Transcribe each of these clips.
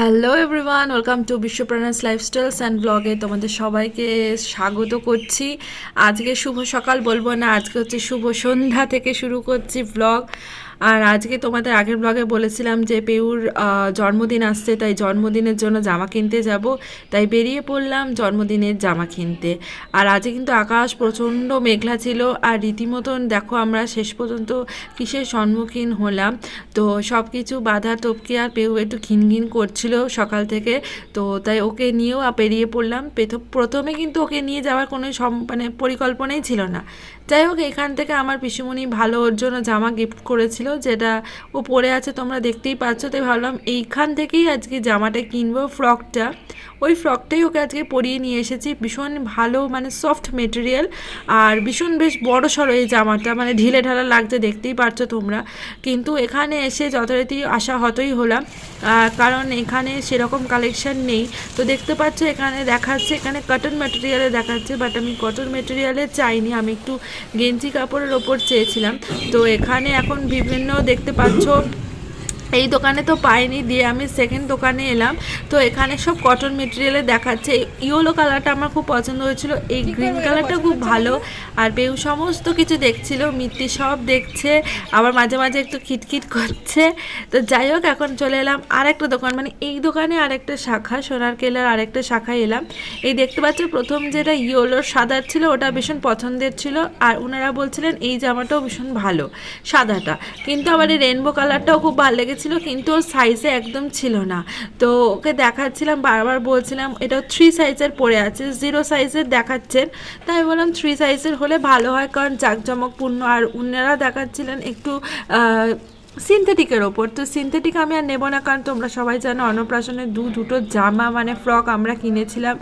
Hello everyone welcome to বিশ্বপ্রাণাস lifestyles and ব্লগে তোমাদের সবাইকে স্বাগত করছি। আজকে শুভ সকাল বলব না, আজকে হচ্ছে শুভ সন্ধ্যা থেকে শুরু করছি ব্লগ আর আজকে তোমাদের আগের ব্লগে বলেছিলাম যে পেউর জন্মদিন আসছে, তাই জন্মদিনের জন্য জামা কিনতে যাব। তাই বেরিয়ে পড়লাম জন্মদিনের জামা কিনতে। আর আজকে কিন্তু আকাশ প্রচণ্ড মেঘলা ছিল, আর রীতিমতন দেখো আমরা শেষ পর্যন্ত কিসের সম্মুখীন হলাম। তো সব কিছু বাধা টপকে আর পেউ একটু ঘিনঘিন করছিল সকাল থেকে। তো তাই ওকে নিয়েও বেরিয়ে পড়লাম। প্রথমে কিন্তু ওকে নিয়ে যাওয়ার কোনো মানে পরিকল্পনাই ছিল না। যাই হোক, এখান থেকে আমার পিসুমণি ভালো ওর জন্য জামা গিফট করেছিল। যেটা ও পরে আছে, তোমরা দেখতেই পাচ্ছ। তাই ভাবলাম এইখান থেকেই আজকে জামাটা কিনবো, ফ্রকটা। ওই ফ্রকটাই ওকে আজকে পরিয়ে নিয়ে এসেছি। ভীষণ ভালো মানে সফট মেটেরিয়াল আর ভীষণ বেশ বড় সড়ো এই জামাটা মানে ঢিলে ঢালা লাগছে, দেখতেই পারছ তোমরা। কিন্তু এখানে এসে যথারীতি আশা হতই হলাম কারণ এখানে সেরকম কালেকশন নেই। তো দেখতে পাচ্ছ এখানে দেখাচ্ছে, এখানে কটন ম্যাটেরিয়ালে দেখাচ্ছে বাট আমি কটন ম্যাটেরিয়ালে চাইনি, আমি একটু গেঞ্জি কাপড়ের ওপর চেয়েছিলাম। তো এখানে এখন বিভিন্ন দেখতে পাচ্ছ এই দোকানে তো পাইনি দিয়ে আমি সেকেন্ড দোকানে এলাম। তো এখানে সব কটন মেটেরিয়ালে দেখাচ্ছে। ইয়েলো কালারটা আমার খুব পছন্দ হয়েছিল এই গ্রিন কালারটা খুব ভালো। আর বেউ সমস্ত কিছু দেখছিল মিত্তি সব দেখছে আবার মাঝে মাঝে একটু খিটখিট করছে। তো যাই হোক এখন চলে এলাম আরেকটা দোকান মানে এই দোকানে আরেকটা শাখা সোনার কেলার আরেকটা শাখায় এলাম। এই দেখতে পাচ্ছ প্রথম যেটা ইয়েলোর সাদার ছিল ওটা ভীষণ পছন্দের ছিল আর ওনারা বলছিলেন এই জামাটাও ভীষণ ভালো সাদাটা। কিন্তু আবার এই রেনবো কালারটাও খুব ভালো লেগেছিল কিন্তু ওর সাইজে একদম ছিল না। তো ওকে দেখাচ্ছিলাম, বারবার বলছিলাম এটা থ্রি সাইজের পরে আছে জিরো সাইজের দেখাচ্ছেন তাই বললাম থ্রি সাইজের হলে ভালো হয়, কারণ জাঁকজমকপূর্ণ। আর অন্যেরা দেখাচ্ছিলেন একটু সিনথেটিকের ওপর। তো সিনথেটিক আমি আর নেব না, কারণ তোমরা সবাই জানো অন্নপ্রাশনের দু, দুটো জামা মানে ফ্রক আমরা কিনেছিলাম।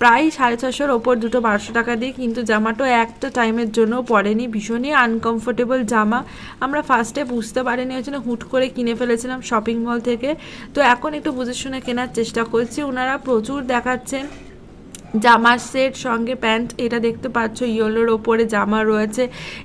প্রায় সাড়ে ছশোর ওপর দুটো বারোশো টাকা দিয়ে, কিন্তু জামাটাও একটা টাইমের জন্য পরেনি, ভীষণই আনকমফোর্টেবল জামা। আমরা ফার্স্টে বুঝতে পারিনি, ওই জন্য হুট করে কিনে ফেলেছিলাম শপিং মল থেকে। তো এখন একটু বুঝে শুনে কেনার চেষ্টা করছি। ওনারা প্রচুর দেখাচ্ছেন। জামার সেট, সঙ্গে প্যান্ট, এটা দেখতে পাচ্ছ, ইয়েলোর ওপরে জামা রয়েছে।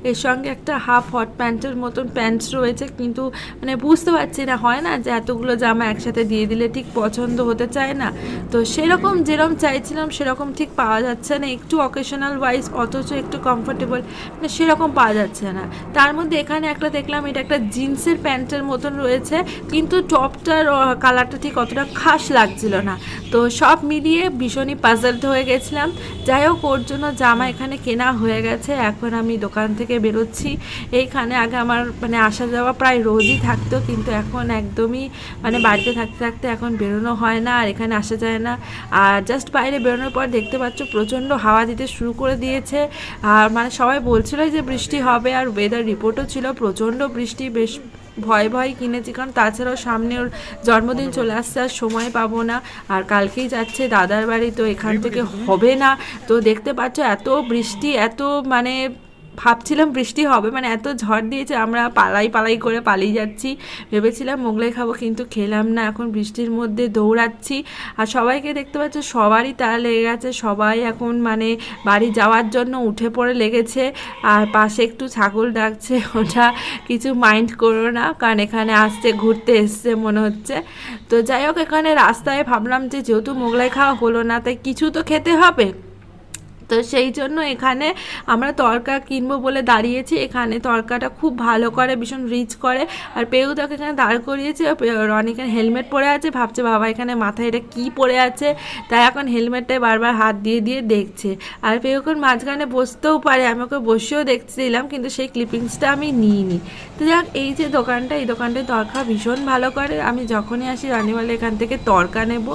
এর সঙ্গে একটা হাফ হট প্যান্টের মতন প্যান্টস রয়েছে, কিন্তু মানে বুঝতে পারছি না, হয় না যে এতগুলো জামা একসাথে দিয়ে দিলে ঠিক পছন্দ হতে চায় না। তো সেরকম যেরকম চাইছিলাম, সেরকম ঠিক পাওয়া যাচ্ছে না, একটু অকেশনাল ওয়াইজ অথচ একটু কমফোর্টেবল মানে সেরকম পাওয়া যাচ্ছে না। তার মধ্যে এখানে একটা দেখলাম, এটা একটা জিন্সের প্যান্টের মতন রয়েছে, কিন্তু টপটার কালারটা ঠিক অতটা খাস লাগছিল না। তো সব মিলিয়ে ভীষণই পাজলড হয়ে গেছিলাম। যাই হোক, ওর জন্য জামা এখানে কেনা হয়ে গেছে। এখন আমি দোকান থেকে বেরোচ্ছি। এইখানে আগে আমার মানে আসা যাওয়া প্রায় রোজই থাকতো, কিন্তু এখন একদমই মানে বাড়িতে থাকতে থাকতে এখন বেরোনো হয় না আর এখানে আসা যায় না। আর জাস্ট বাইরে বেরোনোর পর দেখতে পাচ্ছ প্রচণ্ড হাওয়া দিতে শুরু করে দিয়েছে। আর মানে সবাই বলছিল যে বৃষ্টি হবে আর ওয়েদার রিপোর্টও ছিল, প্রচণ্ড বৃষ্টি, বেশ ভয় ভয় কিনেছি কারণ তাছাড়াও সামনে ওর জন্মদিন চলে আসছে আর সময় পাবো না আর কালকেই যাচ্ছে দাদার বাড়ি তো এখান থেকে হবে না। তো দেখতে পাচ্ছ এত বৃষ্টি এত মানে ভাবছিলাম বৃষ্টি হবে মানে এত ঝড় দিয়েছে, আমরা পালাই পালাই করে পালিয়ে যাচ্ছি। ভেবেছিলাম মোগলাই খাব, কিন্তু খেলাম না, এখন বৃষ্টির মধ্যে দৌড়াচ্ছি। আর সবাইকে দেখতে পাচ্ছ, সবারই তারা লেগে গেছে, সবাই এখন মানে বাড়ি যাওয়ার জন্য উঠে পড়ে লেগেছে। আর পাশে একটু ছাগল ডাকছে, ওটা কিছু মাইন্ড করো না, কারণ এখানে আসছে, ঘুরতে এসছে মনে হচ্ছে। তো যাই হোক, এখানে রাস্তায় ভাবলাম যে, যেহেতু মোগলাই খাওয়া হলো না, তাই কিছু তো খেতে হবে। তো সেই জন্য এখানে আমরা তরকা কিনবো বলে দাঁড়িয়েছি। এখানে তরকাটা খুব ভালো করে, ভীষণ রিচ করে। আর পেউ তাকে এখানে দাঁড় করিয়েছে। রন এখানে হেলমেট পরে আছে। ভাবছে, বাবা, এখানে মাথায় এটা কী পরে আছে? তাই এখন হেলমেটটায় বারবার হাত দিয়ে দিয়ে দেখছে। আর পেউ এখন মাঝখানে বসতেও পারে। আমি ওকে বসেও দেখছিলাম, কিন্তু সেই ক্লিপিংসটা আমি নিইনি। তো যাক, এই যে দোকানটা, এই দোকানটায় তরকা ভীষণ ভালো করে। আমি যখনই আসি রানিওয়ালা এখান থেকে তরকা নেব।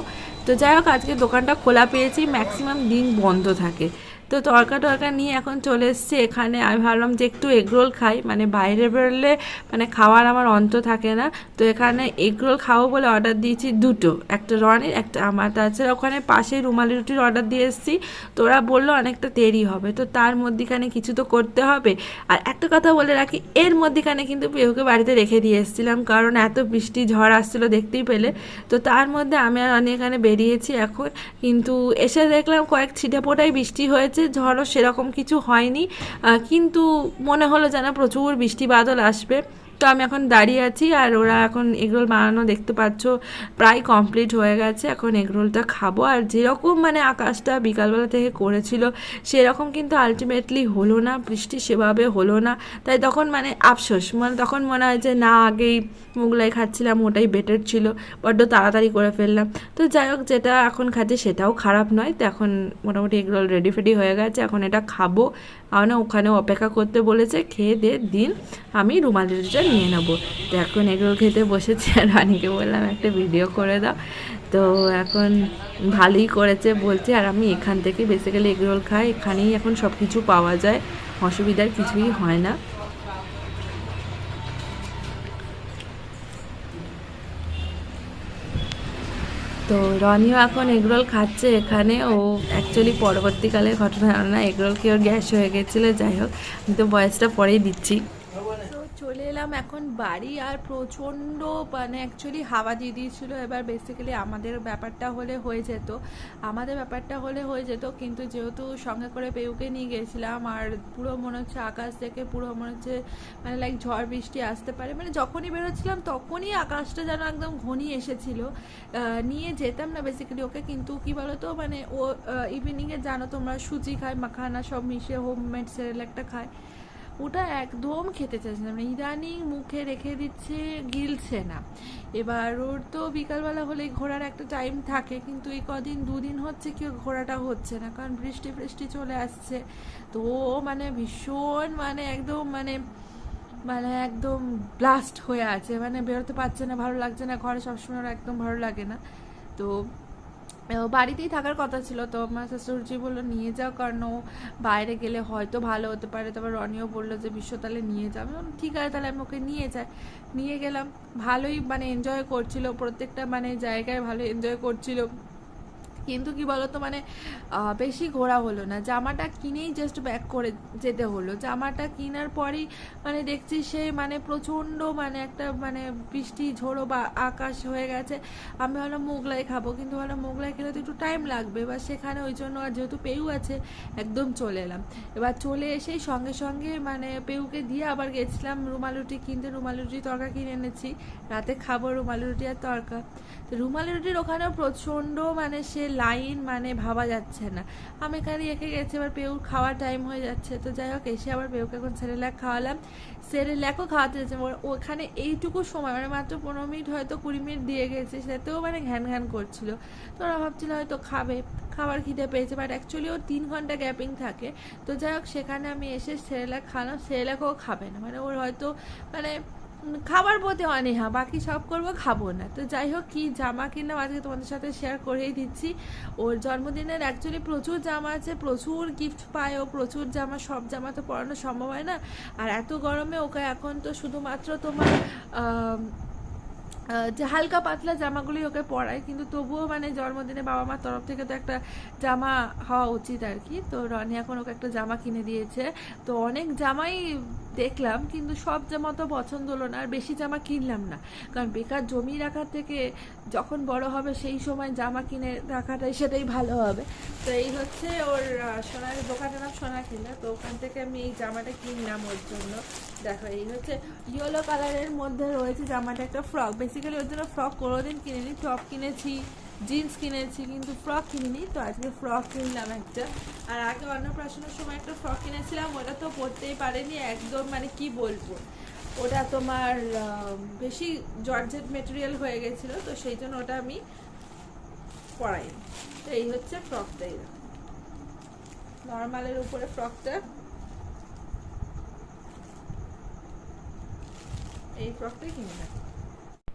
তো যাই হোক আজকে দোকানটা খোলা পেয়েছি ম্যাক্সিমাম দিন বন্ধ থাকে। তো তরকা টরকা নিয়ে এখন চলে এসেছি এখানে। আমি ভাবলাম যে একটু এগরোল খাই। মানে বাইরে বেরোলে মানে খাওয়ার আমার অন্ত থাকে না। তো এখানে এগরোল খাব বলে অর্ডার দিয়েছি দুটো। একটা রনের, একটা আমার। তাছাড়া ওখানে পাশে রুমালি রুটির অর্ডার দিয়ে এসেছি। তো ওরা বলল অনেকটা দেরি হবে। তো তার মধ্যিখানে কিছু তো করতে হবে। আর একটা কথা বলে রাখি, এর মধ্যেখানে কিন্তু পেহুকে বাড়িতে রেখে দিয়ে এসেছিলাম। কারণ এত বৃষ্টি, ঝড় আসছিল দেখতেই পেলে। তো তার মধ্যে আমি আর অনেক এখানে বেরিয়েছি এখন। কিন্তু এসে দেখলাম কয়েক ছিটে ফোটাই বৃষ্টি হয়েছে। ঝড়ও সেরকম কিছু হয়নি কিন্তু মনে হলো যেন প্রচুর বৃষ্টি বাদল আসবে। তো আমি এখন দাঁড়িয়ে আছি আর ওরা এখন এগরোল বানানো দেখতে পাচ্ছ প্রায় কমপ্লিট হয়ে গেছে। এখন এগরোলটা খাব। আর যেরকম মানে আকাশটা বিকালবেলা থেকে করেছিল, সেরকম কিন্তু আলটিমেটলি হলো না। বৃষ্টি সেভাবে হলো না। তাই তখন মানে আফসোস। মানে তখন মনে হয় যে, না, আগেই মোগলাই খাচ্ছিলাম, ওটাই বেটার ছিল। বড্ড তাড়াতাড়ি করে ফেললাম। তো যাই হোক, যেটা এখন খাচ্ছি সেটাও খারাপ নয়। তো এখন মোটামুটি এগরোল রেডি ফেডি হয়ে গেছে। এখন এটা খাব। না ওখানে অপেক্ষা করতে বলেছে, খেয়ে দে, দিন, আমি রুমালি রুটিটা নিয়ে নেব। তো এখন এগুলো খেতে বসেছে আর রানীকে বললাম, একটা ভিডিও করে দাও। তো এখন ভালোই করেছে বলছে, আর আমি এখান থেকে বেসিক্যালি এগরোল খাই, এখানেই এখন সব কিছু পাওয়া যায়, অসুবিধার কিছুই হয় না। তো রনিও এখন এগরোল খাচ্ছে এখানে। ও অ্যাকচুয়ালি পরবর্তীকালে ঘটনা না এগরোল কি ওর গ্যাস হয়ে গেছিল, যাই হোক। আমি তো বয়সটা পরেই দিচ্ছি। চলে এলাম এখন বাড়ি আর প্রচণ্ড মানে অ্যাকচুয়ালি হাওয়া দিয়ে দিয়েছিলো। এবার বেসিক্যালি আমাদের ব্যাপারটা হলে হয়ে যেত। আমাদের ব্যাপারটা হলে হয়ে যেত, কিন্তু যেহেতু সঙ্গে করে পেউকে নিয়ে গেছিলাম, আর পুরো মনে হচ্ছে আকাশ থেকে, পুরো মনে হচ্ছে মানে লাইক ঝড় বৃষ্টি আসতে পারে। মানে যখনই বেরোচ্ছিলাম, তখনই আকাশটা যেন একদম ঘনিয়ে এসেছিল। নিয়ে যেতাম না বেসিক্যালি ওকে, কিন্তু কি বলতো মানে ও ইভিনিংয়ে জানো তোমরা, সুজি খায়, মাখানা সব মিশিয়ে হোমমেড সেরেলাকটা খায়। ওটা একদম খেতে চাইছে না। মানে ইদানিং মুখে রেখে দিচ্ছে, গিলছে না। এবার ওর তো বিকালবেলা হলে ঘোরার একটা টাইম থাকে, কিন্তু এই কদিন, দুদিন হচ্ছে কি ঘোরাটা হচ্ছে না, কারণ বৃষ্টি বৃষ্টি চলে আসছে। তো মানে ভীষণ মানে একদম মানে মানে একদম ব্লাস্ট হয়ে আছে। মানে বেরোতে পারছে না, ভালো লাগছে না, ঘরে সবসময় একদম ভালো লাগে না। তো বাড়িতেই থাকার কথা ছিল, তো আমার শ্বশুরজি বলল, নিয়ে যাও কারণ ও বাইরে গেলে হয়তো ভালো হতে পারে। তারপর রনিও বলল যে, বিশ্ব তাহলে নিয়ে যাবে ঠিক আছে, তাহলে আমি ওকে নিয়ে যাই। নিয়ে গেলাম, ভালোই মানে এনজয় করছিল, প্রত্যেকটা মানে জায়গায় ভালো এনজয় করছিল। কিন্তু কি বলতো মানে বেশি ঘোরা হলো না। জামাটা কিনেই জাস্ট ব্যাক করে যেতে হলো। জামাটা কেনার পরেই মানে দেখছি সে মানে প্রচণ্ড মানে একটা মানে বৃষ্টি, ঝোড়ো বা আকাশ হয়ে গেছে। আমি ভাবলাম মোগলাই খাব। কিন্তু ভাবলাম মোগলাই খেলে তো একটু টাইম লাগবে। এবার সেখানে ওই জন্য আর যেহেতু পেউ আছে, একদম চলে এলাম। এবার চলে এসেই সঙ্গে সঙ্গে মানে পেউকে দিয়ে আবার গেছিলাম রুমাল রুটি কিনতে। রুমাল রুটি তরকা কিনে এনেছি। রাতে খাব রুমাল রুটি আর তরকা। তো রুমাল রুটির ওখানেও প্রচণ্ড মানে সে লাইন মানে ভাবা যাচ্ছে না। আমি এখানে এঁকে গেছি, এবার পেউ খাওয়ার টাইম হয়ে যাচ্ছে। তো যাই হোক, এসে আবার পেউকে এখন সেরেলাক খাওয়ালাম। সেরেলাকও খাওয়াতে যাচ্ছে ওখানে এইটুকু সময় মানে মাত্র পনেরো মিনিট হয়তো কুড়ি মিনিট দিয়ে গেছে সেটাতেও মানে ঘ্যান ঘ্যান করছিল। তো ওরা ভাবছিল হয়তো খাবে খাবার খিদে পেয়েছে। বাট অ্যাকচুয়ালি ওর তিন ঘণ্টা গ্যাপিং থাকে। তো যাই হোক, সেখানে আমি এসে সেরেলাক খালাম সেরেলাকও খাবে না। মানে ওর হয়তো মানে খাবার প্রতি অনীহা বাকি সব করব, খাব না। তো যাই হোক, কি জামা কিনলাম আজকে তোমাদের সাথে শেয়ার করেই দিচ্ছি। ওর জন্মদিনের অ্যাকচুয়ালি প্রচুর জামা আছে, প্রচুর গিফট পায় ও, প্রচুর জামা, সব জামা তো পরানো সম্ভব হয় না। আর এত গরমে ওকে এখন তো শুধুমাত্র তোমার যে হালকা পাতলা জামাগুলি ওকে পরায়, কিন্তু তবুও মানে জন্মদিনে বাবা মার তরফ থেকে তো একটা জামা হওয়া উচিত আর কি। তো রনি এখন ওকে একটা জামা কিনে দিয়েছে। তো অনেক জামাই দেখলাম, কিন্তু সব জামা তো পছন্দ হলো না, আর বেশি জামা কিনলাম না। কারণ বেকার জমি রাখার থেকে যখন বড় হবে, সেই সময় জামা কিনে রাখাটাই সেটাই ভালো হবে। তো এই হচ্ছে ওর সোনার দোকানের নাম সোনা কিনা তো ওখান থেকে আমি এই জামাটা কিনলাম ওর জন্য। দেখো, এই হচ্ছে ইয়েলো কালারের মধ্যে রয়েছে জামাটা একটা ফ্রক বেসিক্যালি ওর জন্য ফ্রক কোনোদিন কিনিনি টপ কিনেছি। জিন্স কিনেছি, কিন্তু ফ্রক কিনিনি। তো আজকে ফ্রক কিনলাম একটা। আর আগে অন্নপ্রাশনের সময় একটা ফ্রক কিনেছিলাম, ওটা তো পরতেই পারেনি একদম মানে কি বলব? ওটা তোমার বেশি জর্জেট মেটেরিয়াল হয়ে গেছিল, তো সেই জন্য ওটা আমি পরাইনি। তো এই হচ্ছে ফ্রকটা এই নর্মালের উপরে ফ্রকটা এই ফ্রকটাই কিনলাম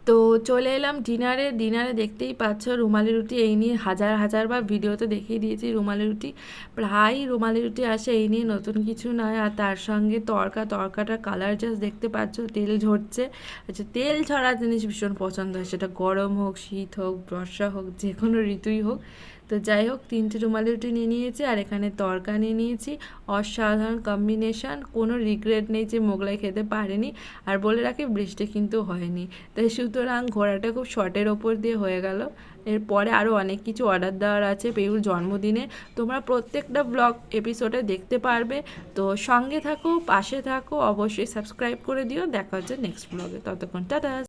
তো চলে এলাম ডিনারে ডিনারে দেখতেই পাচ্ছ রুমালি রুটি, এই নিয়ে হাজার হাজারবার ভিডিওতে দেখিয়ে দিয়েছি রুমালি রুটি। প্রায় রুমালি রুটি আসে, এই নিয়ে নতুন কিছু নয়। আর তার সঙ্গে তরকা তরকাটা কালার জাস্ট দেখতে পাচ্ছ, তেল ঝরছে। আচ্ছা তেল ছড়া জিনিস ভীষণ পছন্দ হয়। সেটা গরম হোক, শীত হোক, বর্ষা হোক যে কোনো ঋতুই হোক। তো যাই হোক, তিনটে রুমালি রুটি নিয়ে নিয়েছি আর এখানে তরকা নিয়ে নিয়েছি। অসাধারণ কম্বিনেশন কোনো রিগ্রেট নেই যে মোগলাই খেতে পারেনি। আর বলে রাখি, বৃষ্টি কিন্তু হয়নি। তাই সুতরাং ঘোড়াটা খুব শর্টের ওপর দিয়ে হয়ে গেল। এরপরে আরও অনেক কিছু অর্ডার দেওয়ার আছে পেউর জন্মদিনে। তোমরা প্রত্যেকটা ব্লগ এপিসোডে দেখতে পারবে। তো সঙ্গে থাকো, পাশে থাকো, অবশ্যই সাবস্ক্রাইব করে দিও। দেখা হচ্ছে নেক্সট ব্লগে ততক্ষণ, টাটা!